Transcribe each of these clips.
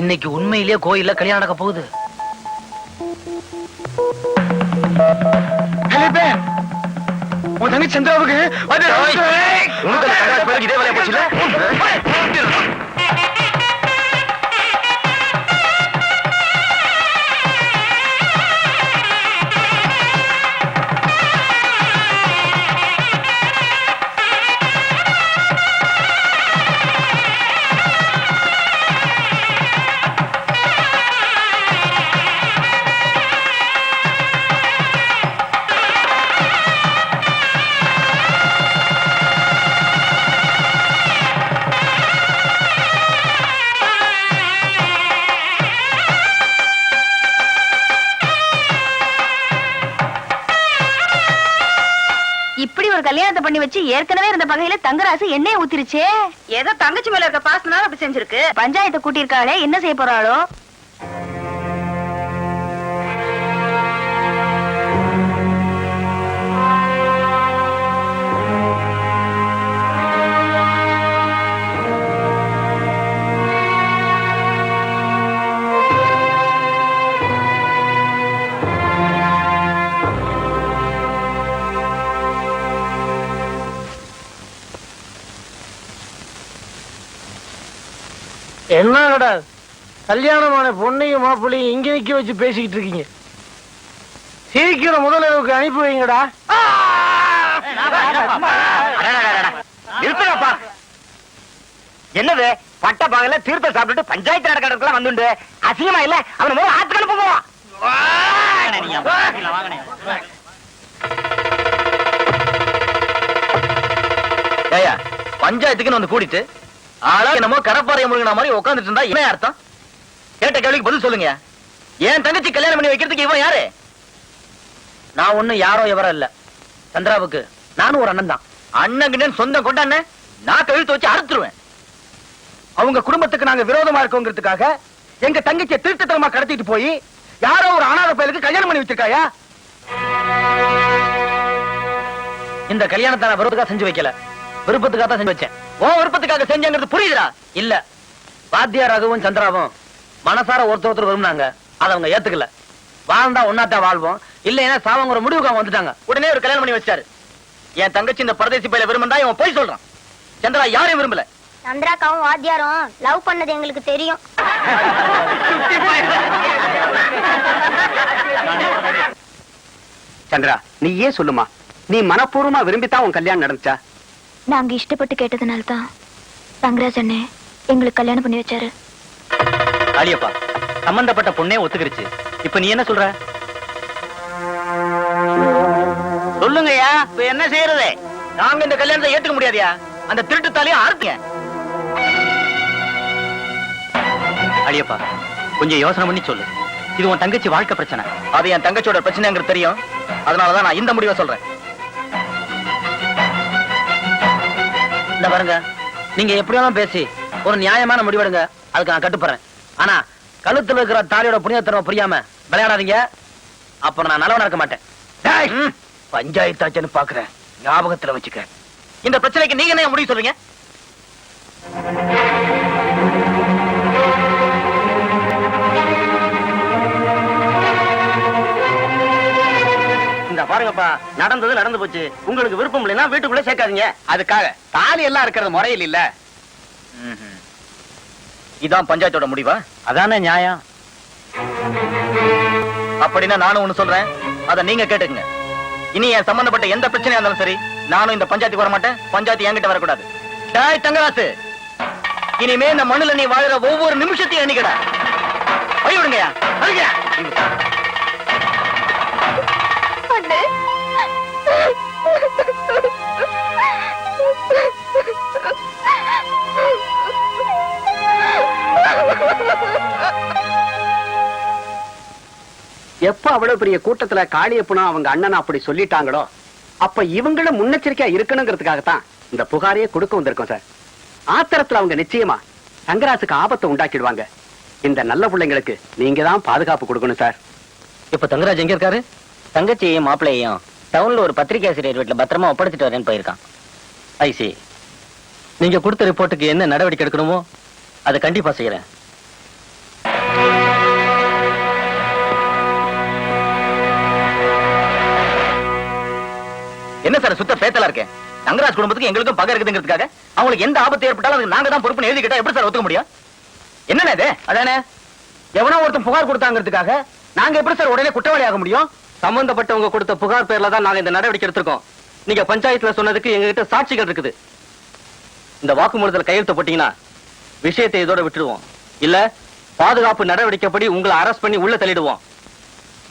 இன்னைக்கு உண்மையிலேயே கோயில்ல கல்யாணம் நடக்க போகுது. உன் தங்கச்சி சந்திராவுக்கு? பண்ணி வச்சு ஏற்கனவே இருந்த பகையில தங்கராசு எண்ணெய் ஊத்திருச்சே. ஏதோ தங்கச்சி மேல இருக்க பாசனால அப்படி செஞ்சிருக்கு. பஞ்சாயத்தை கூட்டியிருக்காளே என்ன செய்ய போறாளோ? என்னடா கல்யாணமான பொண்ணையும் மாப்பிள்ளையும் இங்க நிக்க வச்சு பேசிக்கிட்டு இருக்கீங்க. சீக்கிரம் முதலிரவுக்கு அனுப்பி வைங்கடா. நிறுத்துங்கப்பா. என்னது? பட்ட பகல தீர்த்த சாப்பிட்டுட்டு பஞ்சாயத்து நடக்கிறதுக்குலாம் வந்துண்டு? அசிங்கமா இல்ல? அவன முதல்ல ஆத்துக்கு அனுப்புவோம் பஞ்சாயத்துக்குன்னு வந்து கூட்டிட்டு ஆளா என்னமோ கரப்பாறை முழுங்கின மாதிரி உட்காந்துட்டு இருந்தா என்ன அர்த்தம்? கேட்ட கேள்விக்கு பதில் சொல்லுங்க. என் தங்கச்சி கல்யாணம் பண்ணி வைக்கிறதுக்கு இவன் யாரு? நான் ஒண்ணும் யாரோ இவரோ இல்ல. சந்திராவுக்கு நானும் ஒரு அண்ணன் தான் அண்ணன் சொந்தம் கொண்டாண்ண நான் கழுத்து வச்சு அறுத்துருவேன். அவங்க குடும்பத்துக்கு நாங்க விரோதமா இருக்கோங்கிறதுக்காக எங்க தங்கச்சியை திருட்டுத்தனமா கடத்திட்டு போய் யாரோ ஒரு அனாத பயலுக்கு கல்யாணம் பண்ணி வச்சிருக்காயா? இந்த கல்யாணத்தை நான் விரோதத்துக்காக செஞ்சு வைக்கல. விருப்பத்துக்காக தான் செஞ்சு வச்சேன். ஓ விருப்பத்துக்காக செஞ்சங்கிறது புரியுதா இல்ல வாத்தியா ரகுவும் சந்திராவும் மனசார ஒருத்தர் ஒருத்தர் விரும்பினாங்க. அதை அவங்க ஏத்துக்கல. வாழ்ந்தா ஒன்னாத்தான் வாழ்வோம். இல்லைன்னா சாவங்கிற முடிவுக்கு அவங்க வந்துட்டாங்க. உடனே ஒரு கல்யாணம் பண்ணி வச்சாரு என் தங்கச்சி இந்த பரதேசி பையில விரும்புந்தா இவன் போய் சொல்றான். சந்திரா யாரையும் விரும்பல. சந்திராக்காவும் வாத்தியாரும் லவ் பண்ணது எங்களுக்கு தெரியும். சந்திரா நீ ஏன் சொல்லுமா. நீ மனப்பூர்வமா விரும்பித்தான் உன் கல்யாணம் நடந்துச்சா? நாங்க இஷ்டப்பட்டு கேட்டதுனால தான் தங்கராஜ் அண்ணே எங்களுக்கு கல்யாணம் பண்ணி வச்சாரு. காளியப்பா சம்பந்தப்பட்ட பொண்ணே ஒத்துக்கிருச்சு. இப்ப நீ என்ன சொல்ற? சொல்லுங்கய்யா இப்ப என்ன செய்யறது? நாங்க இந்த கல்யாணத்தை ஏத்துக்க முடியாதயா? அந்த திருட்டு தாலியை அறுத்துங்க அழியப்பா கொஞ்சம் யோசனை பண்ணி சொல்லு. இது உன் தங்கச்சி வாழ்க்கை பிரச்சனை. அது என் தங்கச்சியோட பிரச்சனைங்கிறது தெரியும். அதனாலதான் நான் இந்த முடிவை சொல்றேன். இந்த பாருங்க. நீங்க எப்படியாலும் பேசி ஒரு நியாயமான முடிவெடுங்க. அதுக்கு நான் கட்டுப்படுறேன். ஆனா கழுத்துல இருக்கிற தாலியோட புனிதத்தன்மை புரியாம விளையாடாதீங்க. அப்புறம் நான் நல்லவனா இருக்க மாட்டேன். டேய், பஞ்சாயத்தாச்சுன்னு பாக்குறேன். ஞாபகத்துல வச்சுக்க. இந்த பிரச்சனைக்கு நீங்க என்ன முடிவு சொல்றீங்க? இந்த பாருங்கப்பா நடந்தது நடந்து போச்சு. உங்களுக்கு விருப்பம் இல்லைன்னா வீட்டுக்குள்ள சேர்க்காதீங்க. அதுக்காக தாலி எல்லாம் இருக்கிறது முறையில் இல்ல. இதான் பஞ்சாயத்தோட முடிவா? அதானே நியாயம். அப்படின்னா நானும் ஒண்ணு சொல்றேன். அத நீங்க கேட்டுக்கங்க. இனி என் சம்பந்தப்பட்ட எந்த பிரச்சனையா இருந்தாலும் சரி நானும் இந்த பஞ்சாயத்துக்கு வர மாட்டேன் பஞ்சாயத்து என்கிட்ட வரக்கூடாது. டாய் தங்கராசு! இனிமே இந்த மண்ணுல நீ வாழுற ஒவ்வொரு நிமிஷத்தையும் எண்ணிக்கடா. வழி விடுங்கயா எப்ப அவ்வளவு பெரிய கூட்டத்துல காளியப்பனும் அவங்க அண்ணன் அப்படி சொல்லிட்டாங்களோ அப்ப இவங்களும் முன்னெச்சரிக்கையா இருக்கணுங்கிறதுக்காகத்தான் இந்த புகாரையே கொடுக்க வந்திருக்கோம் சார். ஆத்திரத்துல அவங்க நிச்சயமா சங்கராசுக்கு ஆபத்தை உண்டாக்கிடுவாங்க. இந்த நல்ல பிள்ளைங்களுக்கு நீங்க தான் பாதுகாப்பு கொடுக்கணும் சார். இப்ப தங்கராஜ் எங்க இருக்காரு? தங்கச்சியையும் மாப்பிள்ளையையும் டவுன்ல ஒரு பத்திரிகை ஆசிரியர் வீட்டுல பத்திரமா ஒப்படைச்சிட்டு வரேன்னு போயிருக்கான். ஐசி நீங்க கொடுத்த ரிப்போர்ட்டுக்கு என்ன நடவடிக்கை எடுக்கணுமோ அதை கண்டிப்பா செய்யறேன். என்ன சார் சுத்த பேத்தலா இருக்கேன் தங்கராஜ் குடும்பத்துக்கு எங்களுக்கும் பகை இருக்குதுங்கிறதுக்காக அவங்களுக்கு எந்த ஆபத்து ஏற்பட்டாலும் அதுக்கு நாங்க தான் பொறுப்புன்னு எழுதி கேட்டா எப்படி சார் ஒத்துக்க முடியும்? என்னண்ணே இது? அதானே? எவனோ ஒருத்தன் புகார் கொடுத்தாங்கிறதுக்காக நாங்க எப்படி சார் உடனே குற்றவாளி ஆக முடியும்? சம்பந்தப்பட்டவங்க கொடுத்த புகார் பேர்ல தான் நாங்க இந்த நடவடிக்கை எடுத்திருக்கோம். நீங்க பஞ்சாயத்துல சொன்னதுக்கு எங்க கிட்ட சாட்சிகள் இருக்குது. இந்த வாக்குமூலத்துல கையெழுத்து போட்டீங்கன்னா விஷயத்தை இதோட விட்டுடுவோம். இல்ல பாதுகாப்பு நடவடிக்கைப்படி உங்களை அரெஸ்ட் பண்ணி உள்ள தள்ளிடுவோம்.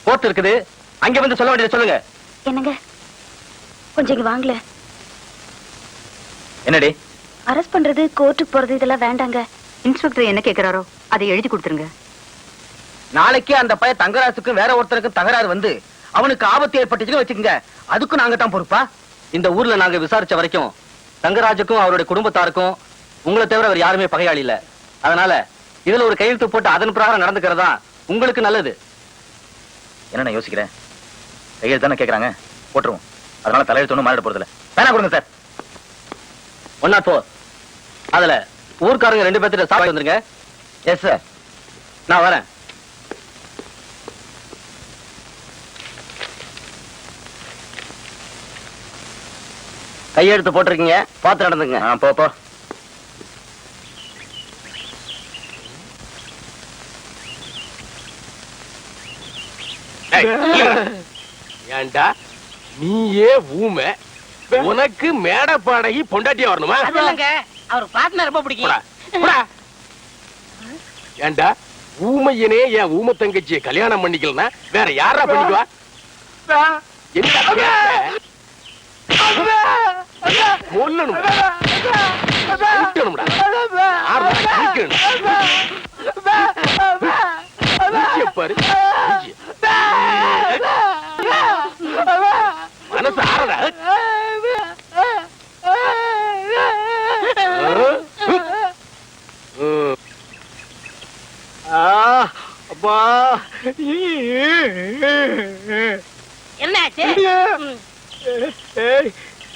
கோர்ட் இருக்குது. அங்க வந்து சொல்ல வேண்டியதை சொல்லுங்க. என்னங்க? கொஞ்சம் இங்க வாங்கல என்னடி? அரெஸ்ட் பண்றது கோர்ட்டுக்கு போறது இதெல்லாம் வேண்டாங்க. இன்ஸ்பெக்டர் என்ன கேக்குறாரோ அதை எழுதி கொடுத்துருங்க. நாளைக்கு அந்த பையன் தங்கராசுக்கும் வேற ஒருத்தருக்கும் தகராறு வந்து அவனுக்கு ஆபத்து ஏற்பட்டுச்சுன்னு வச்சுக்கோங்க. அதுக்கும் நாங்க தான் பொறுப்பா? இந்த ஊர்ல நாங்க விசாரிச்ச வரைக்கும் தங்கராஜுக்கும் அவருடைய குடும்பத்தாருக்கும் உங்களை தவிர அவர் யாருமே பகையாளி இல்ல. அதனால இதுல ஒரு கையெழுத்து போட்டு அதன் பிரகாரம் நடந்துக்கிறதா உங்களுக்கு நல்லது. என்ன யோசிக்கிறேன் கையெழுத்து தானே கேக்குறாங்க? போட்டுருவோம். அதனால தலையெழுத்து ஒன்றும் மாறிட போறதில்ல. வேணா கொடுங்க சார். ஒன் நாட் ஃபோர் அதுல ஊர்க்காரங்க ரெண்டு பேர்த்திட்ட சாப்பாடு வந்துருங்க. எஸ் சார் நான் வரேன். கையெழுத்து போட்டிருக்கீங்க. பார்த்து நடந்துங்க ஆ போ போ. ஏன்டா நீயே ஊமை. உனக்கு மேடை பாடகி பொண்டாட்டியா வரணுமா? அவர் பார்ட்னர் ரொம்ப போடா, போடா. ஏன்டா ஊமையனே என் ஊமை தங்கச்சியை கல்யாணம் பண்ணிக்கலனா வேற யாரா பண்ணிக்குவா? பாரு. மனசு ஆறடா அப்பா. என்னாச்சு? ஏய்,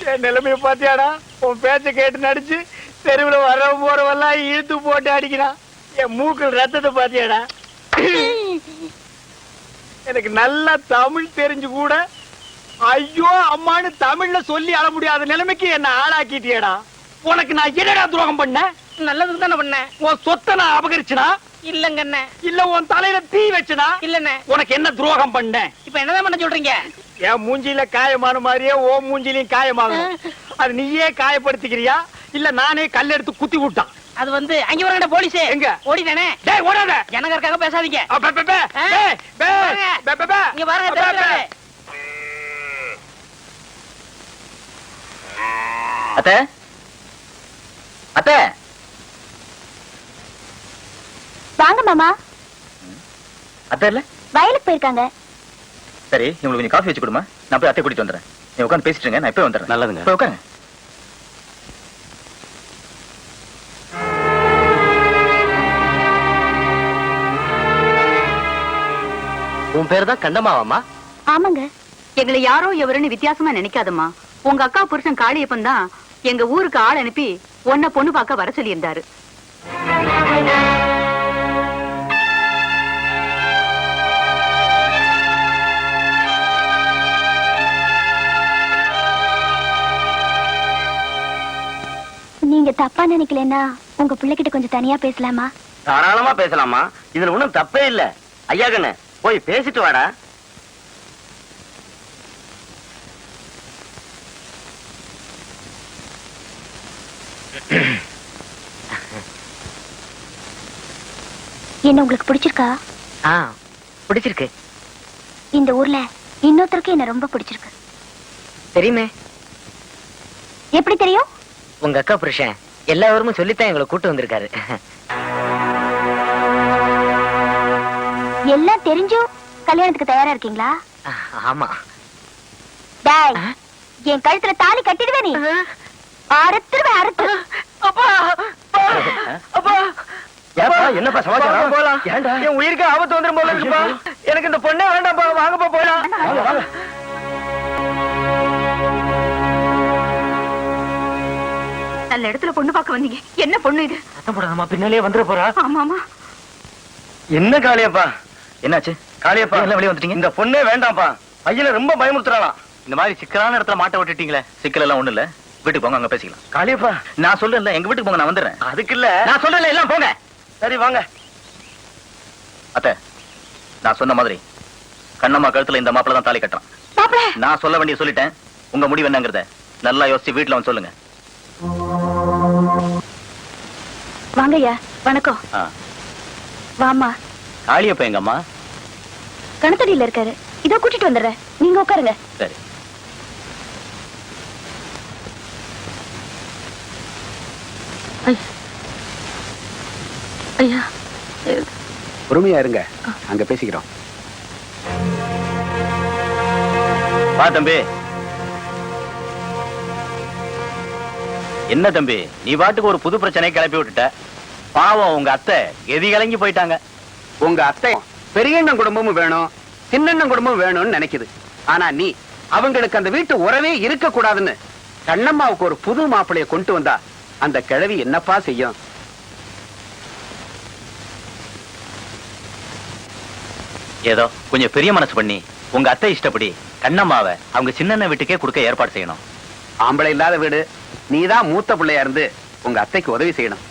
என் நிலைமைய பாத்தியாடா? உன் பேச்ச கேட்டு நடிச்சு தெருவுல வரவன் போறவெல்லாம் இழுத்து போட்டு அடிக்கிறான். என் மூக்கில் ரத்தத்தை பாத்தியாடா? எனக்கு நல்லா தமிழ் தெரிஞ்சு கூட ஐயோ அம்மான்னு தமிழ்ல சொல்லி அழ முடியாத நிலைமைக்கு என்ன ஆளாக்கிட்டியடா. உனக்கு நான் என்னடா துரோகம் பண்ணேன் நல்லதுக்கு தானே பண்ணேன் உன் சொத்தை நான் அபகரிச்சனா? இல்லங்க இல்ல உன் தலையில தீ வச்சனா? இல்லண்ணே. உனக்கு என்ன துரோகம் பண்ணேன் இப்ப என்னதான் பண்ண சொல்றீங்க? என் மூஞ்சில காயமான மாதிரியே ஓ மூஞ்சிலையும் காயமாகும் அது நீயே காயப்படுத்திக்கிறியா? இல்ல நானே கல் எடுத்து குத்தி விட்டான் அது வந்து அங்க வரங்கட போலீஸ். எங்க? ஓடிட்டானே டேய் ஓடாத. ஜனகருக்காக பேசாதீங்க. இங்க பாருங்க பே, பே, பே. தெரியுறாரு. அத்தை? அத்தை? வாங்க மாமா. அத்தை இல்ல? வயலுக்கு போயிருக்காங்க. சரி இவங்களுக்கு கொஞ்சம் காஃபி வச்சு கொடுமா. நான் போய் அத்தை கூட்டிட்டு வந்துடுறேன். நீ உட்காந்து பேசிட்டு நான் இப்ப வந்துடுறேன். நல்லதுங்க. போய் உட்காருங்க. உன் பேர் தான் கண்டமாவாமா ஆமாங்க. எங்களை யாரோ எவருன்னு வித்தியாசமா நினைக்காதம்மா. உங்க அக்கா புருஷன் காளியப்பன் தான் எங்க ஊருக்கு ஆள் அனுப்பி உன்னை பொண்ணு பார்க்க வர சொல்லியிருந்தாரு. நீங்க தப்பா நினைக்கலன்னா உங்க பிள்ளைகிட்ட கொஞ்சம் தனியா பேசலாமா? தாராளமா பேசலாமா. இதுல ஒண்ணும் தப்பே இல்ல. ஐயா கண்ணு போய் பேசிட்டு வாடா. என்ன உங்களுக்கு பிடிச்சிருக்கா? ஆ பிடிச்சிருக்கு. இந்த ஊர்ல இன்னொருத்தருக்கு என்ன ரொம்ப பிடிச்சிருக்கு? தெரியுமே. எப்படி தெரியும்? உங்க அக்கா புருஷன் எல்லா ஊருமும் சொல்லித்தான் எங்களை கூட்டு வந்திருக்காரு. எல்லாம் தெரிஞ்சும் கல்யாணத்துக்கு தயாரா இருக்கீங்களா? ஆமா. டாய் என் கழுத்துல தாலி கட்டிடுவே நீ. அறுத்துருவே அறுத்து ஏப்பா என்னப்பா சமாச்சாரம்? போலாம் ஏன்டா? என் உயிருக்கு ஆபத்து வந்துரும் போல இருக்குப்பா. எனக்கு இந்த பொண்ணே வேண்டாம்ப்பா வாங்கப்பா போலாம். வாங்க, வாங்க. நல்ல இடத்துல பொண்ணு பார்க்க வந்தீங்க. என்ன பொண்ணு இது? சத்தம் போடாதம்மா பின்னாலே வந்துட போறா. ஆமாமா என்ன காளியப்பா? என்னாச்சு? காளியப்பா. எல்லாம் வெளியே வந்துட்டீங்க? இந்த பொண்ணே வேண்டாம்ப்பா. பையனை ரொம்ப பயமுறுத்துறாளாம். இந்த மாதிரி சிக்கலான இடத்துல மாட்ட விட்டுட்டீங்களே. சிக்கல் எல்லாம் ஒண்ணு இல்ல. வீட்டுக்கு போங்க அங்க பேசிக்கலாம். காளியப்பா நான் சொல்றேன்ல எங்க வீட்டுக்கு போங்க நான் வந்துடுறேன். அதுக்கு இல்ல நான் சொல்றேன்ல எல்லாம் போங்க. சரி வாங்க. அத்தை நான் சொன்ன மாதிரி கண்ணம்மா கழுத்துல இந்த மாப்பிள்ள தான் தாலி கட்டுறான். மாப்பிள நான் சொல்ல வேண்டிய சொல்லிட்டேன். உங்க முடிவு என்னங்கறத நல்லா யோசிச்சு வீட்டுல வந்து சொல்லுங்க. வாங்கய்யா வணக்கம். வாமா காளியப்பா எங்கம்மா? கணத்தடியில இருக்காரு. இதோ கூட்டிட்டு வந்துடுறேன். நீங்க உட்காருங்க. சரி. ஐயா. பொறுமையா இருங்க. அங்க பேசிக்கிறோம். வா தம்பி. என்ன தம்பி? நீ பாட்டுக்கு ஒரு புது பிரச்சனையை கிளப்பி விட்டுட்ட. பாவம் உங்க அத்தை எதி கலங்கி போயிட்டாங்க. உங்க அத்தை பெரியண்ணன் குடும்பமும் வேணும் சின்னண்ணன் குடும்பமும் வேணும்னு நினைக்குது. ஆனா நீ அவங்களுக்கு அந்த வீட்டு உறவே இருக்க கூடாதுன்னு கண்ணம்மாவுக்கு ஒரு புது மாப்பிளைய கொண்டு வந்தா அந்த கிழவி என்னப்பா செய்யும்? ஏதோ கொஞ்சம் பெரிய மனசு பண்ணி. உங்க அத்தை இஷ்டப்படி கண்ணம்மாவை அவங்க சின்ன வீட்டுக்கே கொடுக்க ஏற்பாடு செய்யணும். ஆம்பளை இல்லாத வீடு. நீதான் மூத்த பிள்ளையா இருந்து உங்க அத்தைக்கு உதவி செய்யணும்.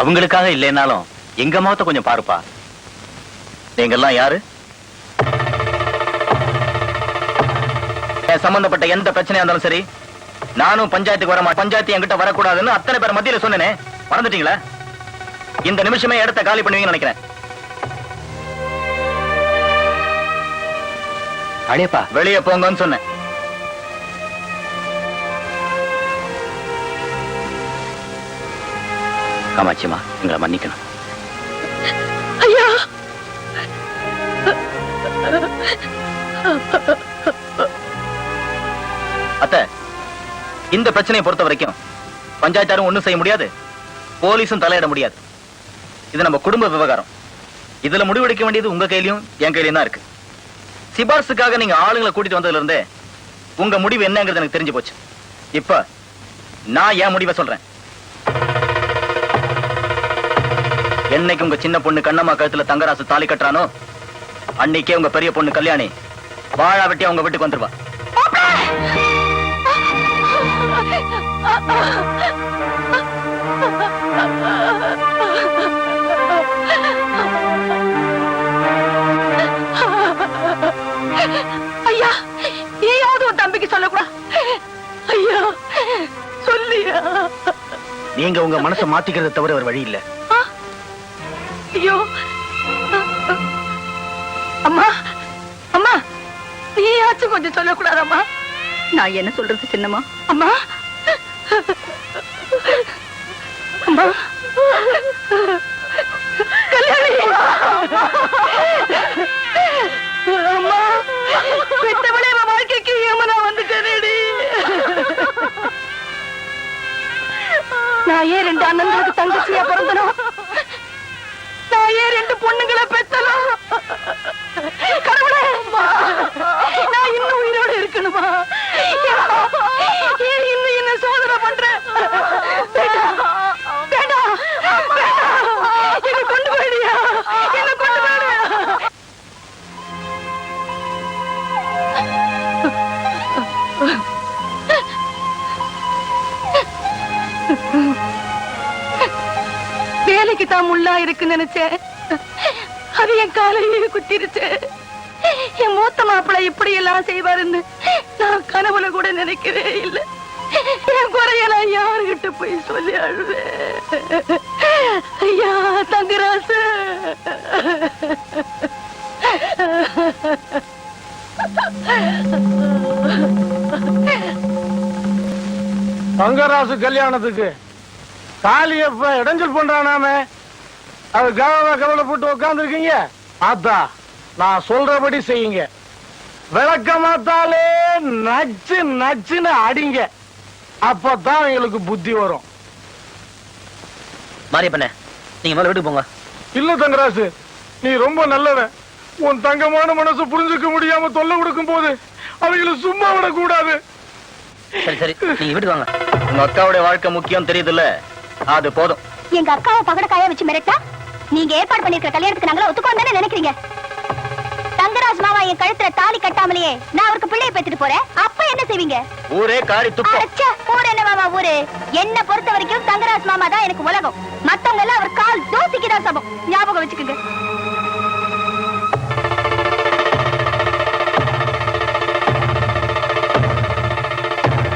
அவங்களுக்காக இல்லைனாலும் எங்க முகத்தை கொஞ்சம் பாருப்பா. நீங்க எல்லாம் யாரு? சம்பந்தப்பட்ட எந்த பிரச்சனையா இருந்தாலும் சரி நானும் பஞ்சாயத்துக்கு வர பஞ்சாயத்து என்கிட்ட வரக்கூடாதுன்னு அத்தனை பேர் மத்தியில சொன்னேனே. மறந்துட்டீங்களா? இந்த நிமிஷமே இடத்த காலி பண்ணுவீங்கன்னு நினைக்கிறேன். அடேப்பா வெளியே போங்கன்னு சொன்னேன். காமாட்சிமா எங்களை மன்னிக்கணும். இந்த பிரச்சனையை பொறுத்த வரைக்கும் பஞ்சாயத்தாரும் ஒன்றும் செய்ய முடியாது போலீஸும் தலையிட முடியாது. இது நம்ம குடும்ப விவகாரம். இதுல முடிவெடுக்க வேண்டியது உங்க கையிலையும் என் கையிலையும் தான் இருக்கு. சிபார்சுக்காக நீங்க ஆளுங்களை கூட்டிட்டு வந்ததுல இருந்தே உங்க முடிவு என்னங்கிறது எனக்கு தெரிஞ்சு போச்சு. இப்ப நான் என் முடிவை சொல்றேன். என்னைக்கு உங்க சின்ன பொண்ணு கண்ணம்மா கழுத்துல தங்கராசு தாலி கட்டுறானோ அன்னைக்கே உங்க பெரிய பொண்ணு கல்யாணி வாழா வெட்டி அவங்க வீட்டுக்கு வந்துருவா. ஐயா ஏயாவது உன் தம்பிக்கு சொல்லக்கூடா. ஐயா சொல்லியா. நீங்க உங்க மனசை மாத்திக்கிறத தவிர ஒரு வழி இல்ல. ஐயோ. அம்மா அம்மா நீயாச்சும் கொஞ்சம் சொல்லக்கூடாதம்மா? நான் என்ன சொல்றது சின்னம்மா? அம்மா அம்மா. கல்யாணி. அம்மா பெத்தவளே அவன் வாழ்க்கைக்கு ஏமனா வந்துட்டேனேடி. நான் ஏன் ரெண்டு அண்ணங்களுக்கு தங்கச்சியா பிறந்தனோ? நான் ஏன் ரெண்டு பொண்ணுங்களை பெத்தனோ கடவுளே நான் இன்னும் உயிரோட இருக்கணுமா? வேலைக்கு தான் முள்ளா இருக்குன்னு நினைச்சேன். அது என் காலையிலேயே குத்திருச்சு. என் மூத்த மாப்பிள்ள இப்படி எல்லாம் செய்வாருன்னு நான் கனவுல கூட நினைக்கவே இல்லை. என் குறைய நான் யாருகிட்ட போய் சொல்லி அழுவேன்? ஐயா தங்கராசு. தங்கராசு கல்யாணத்துக்கு காளியப்ப இடைஞ்சல் பண்றானாமே அதுக்காக கவலை போட்டு உட்காந்துருக்கீங்க ஆத்தா நான் சொல்றபடி செய்யுங்க. விளக்கமாத்தாலே நச்சு நச்சுன்னு அடிங்க. அப்பதான் எங்களுக்கு புத்தி வரும். மாரியப்பண்ண நீங்க முதல்ல வீட்டுக்கு போங்க. இல்ல தங்கராசு நீ ரொம்ப நல்லவன். உன் தங்கமான மனசு புரிஞ்சுக்க முடியாம தொல்லை கொடுக்கும் போது அவங்களை சும்மா விடக்கூடாது. சரி சரி நீங்க வீட்டுக்கு வாங்க. உங்க அக்காவுடைய வாழ்க்கை முக்கியம் தெரியுதுல்ல? அது போதும். எங்க அக்காவை பகட காய வச்சு மிரட்டா? நீங்க ஏற்பாடு பண்ணிருக்கிற கல்யாணத்துக்கு நாங்கள ஒத்துக்கோன்னு நினைக்கிறீங்க? தங்கராஜ் என் கழுத்துல தாலி கட்டாமலேயே நான் அவருக்கு பிள்ளைய பெத்துட்டு போறேன். அப்ப என்ன செய்வீங்க? ஊரே காரி துப்பம். ஊர் என்ன மாமா ஊரு? என்ன பொறுத்த வரைக்கும் தங்கராஜ் மாமா தான் எனக்கு உலகம். மத்தவங்க எல்லாம் அவர் கால் தோசிக்கு தான் சமம். ஞாபகம் வச்சுக்கோங்க.